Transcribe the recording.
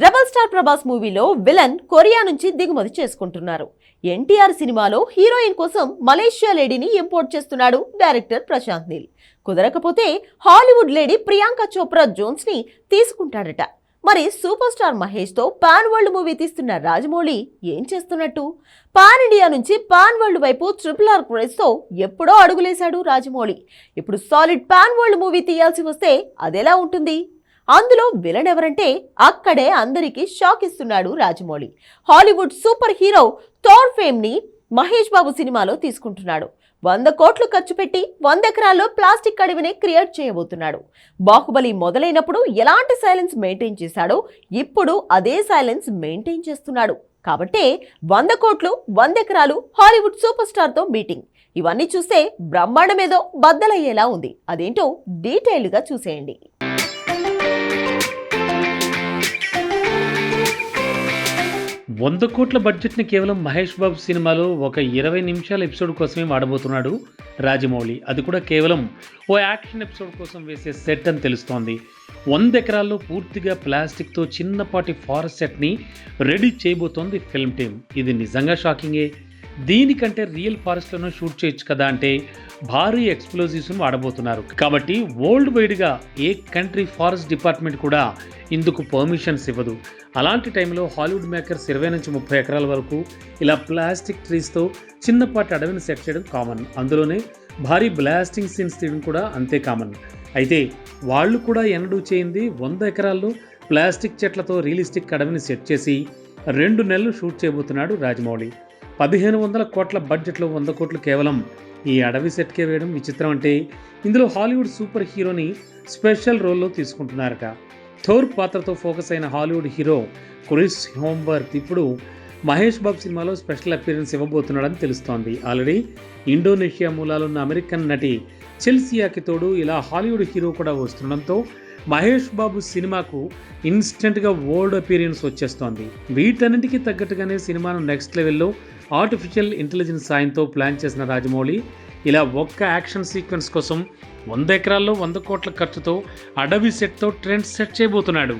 Rebel star Prabhas మూవీలో villain Korea నుంచి దిగుమతి చేసుకుంటున్నారు. ఎన్టీఆర్ సినిమాలో హీరోయిన్ కోసం మలేషియా లేడీని ఇంపోర్ట్ చేస్తున్నాడు డైరెక్టర్ ప్రశాంత్ నీల్. కుదరకపోతే హాలీవుడ్ లేడీ ప్రియాంక చోప్రా జోన్స్ని తీసుకుంటాడట. మరి సూపర్ స్టార్ మహేష్తో పాన్ వరల్డ్ మూవీ తీస్తున్న రాజమౌళి ఏం చేస్తున్నట్టు? పాన్ ఇండియా నుంచి పాన్ వరల్డ్ వైపు ట్రిపుల్ ఆర్ క్రేజ్తో ఎప్పుడో అడుగులేశాడు రాజమౌళి. ఇప్పుడు సాలిడ్ పాన్ వరల్డ్ మూవీ తీయాల్సి వస్తే అదెలా ఉంటుంది? అందులో విలన్ ఎవరంటే అక్కడే అందరికీ షాక్ ఇస్తున్నాడు Rajamouli. Hollywood super hero Thor ఫేమ్ని Mahesh Babu సినిమాలో తీసుకుంటున్నాడు. వంద కోట్లు ఖర్చు పెట్టి వంద ఎకరాల్లో ప్లాస్టిక్ అడవిని క్రియేట్ చేయబోతున్నాడు. బాహుబలి మొదలైనప్పుడు ఎలాంటి సైలెన్స్ మెయింటైన్ చేశాడో ఇప్పుడు అదే సైలెన్స్ మెయింటైన్ చేస్తున్నాడు. కాబట్టే వంద కోట్లు వంద ఎకరాలు హాలీవుడ్ సూపర్ స్టార్తో మీటింగ్. ఇవన్నీ చూస్తే బ్రహ్మాండమేదో బద్దలయ్యేలా ఉంది. అదేంటో డీటెయిల్డ్గా చూసేయండి. వంద కోట్ల బడ్జెట్ని కేవలం మహేష్ బాబు సినిమాలో ఒక ఇరవై నిమిషాల ఎపిసోడ్ కోసమే వాడబోతున్నాడు రాజమౌళి. అది కూడా కేవలం ఓ యాక్షన్ ఎపిసోడ్ కోసం వేసే సెట్ అని తెలుస్తోంది. వంద ఎకరాల్లో పూర్తిగా ప్లాస్టిక్తో చిన్నపాటి ఫారెస్ట్ సెట్ని రెడీ చేయబోతోంది ఫిల్మ్ టీమ్. ఇది నిజంగా షాకింగే. దీనికంటే రియల్ ఫారెస్ట్లను షూట్ చేయొచ్చు కదా అంటే భారీ ఎక్స్ప్లోజివ్స్ను వాడబోతున్నారు. కాబట్టి వరల్డ్ వైడ్గా ఏ కంట్రీ ఫారెస్ట్ డిపార్ట్మెంట్ కూడా ఇందుకు పర్మిషన్స్ ఇవ్వదు. అలాంటి టైంలో హాలీవుడ్ మేకర్స్ ఇరవై నుంచి ముప్పై ఎకరాల వరకు ఇలా ప్లాస్టిక్ ట్రీస్తో చిన్నపాటి అడవిని సెట్ చేయడం కామన్. అందులోనే భారీ బ్లాస్టింగ్ సీన్స్ తీయడం కూడా అంతే కామన్. అయితే వాళ్ళు కూడా ఎన్నడూ చేయింది వంద ఎకరాల్లో ప్లాస్టిక్ చెట్లతో రియలిస్టిక్ అడవిని సెట్ చేసి రెండు నెలలు షూట్ చేయబోతున్నాడు రాజమౌళి. పదిహేను వందల కోట్ల బడ్జెట్లో వంద కోట్లు కేవలం ఈ అడవి సెట్కే వేయడం విచిత్రం అంటే ఇందులో హాలీవుడ్ సూపర్ హీరోని స్పెషల్ రోల్లో తీసుకుంటున్నారట. థోర్ పాత్రతో ఫోకస్ అయిన హాలీవుడ్ హీరో క్రిస్ హోంబర్త్ ఇప్పుడు మహేష్ బాబు సినిమాలో స్పెషల్ అపీరెన్స్ ఇవ్వబోతున్నాడని తెలుస్తోంది. ఆల్రెడీ ఇండోనేషియా మూలాలున్న అమెరికన్ నటి చెల్సియాకి తోడు ఇలా హాలీవుడ్ హీరో కూడా వస్తుండడంతో మహేష్ బాబు సినిమాకు ఇన్స్టెంట్గా వరల్డ్ అపీరియన్స్ వచ్చేస్తోంది. వీటన్నిటికీ తగ్గట్టుగానే సినిమాను నెక్స్ట్ లెవెల్లో ఆర్టిఫిషియల్ ఇంటెలిజెన్స్ సాయంతో ప్లాన్ చేసిన రాజమౌళి ఇలా ఒక్క యాక్షన్ సీక్వెన్స్ కోసం వంద ఎకరాల్లో వంద కోట్ల ఖర్చుతో అడవి సెట్తో ట్రెండ్ సెట్ చేయబోతున్నాడు.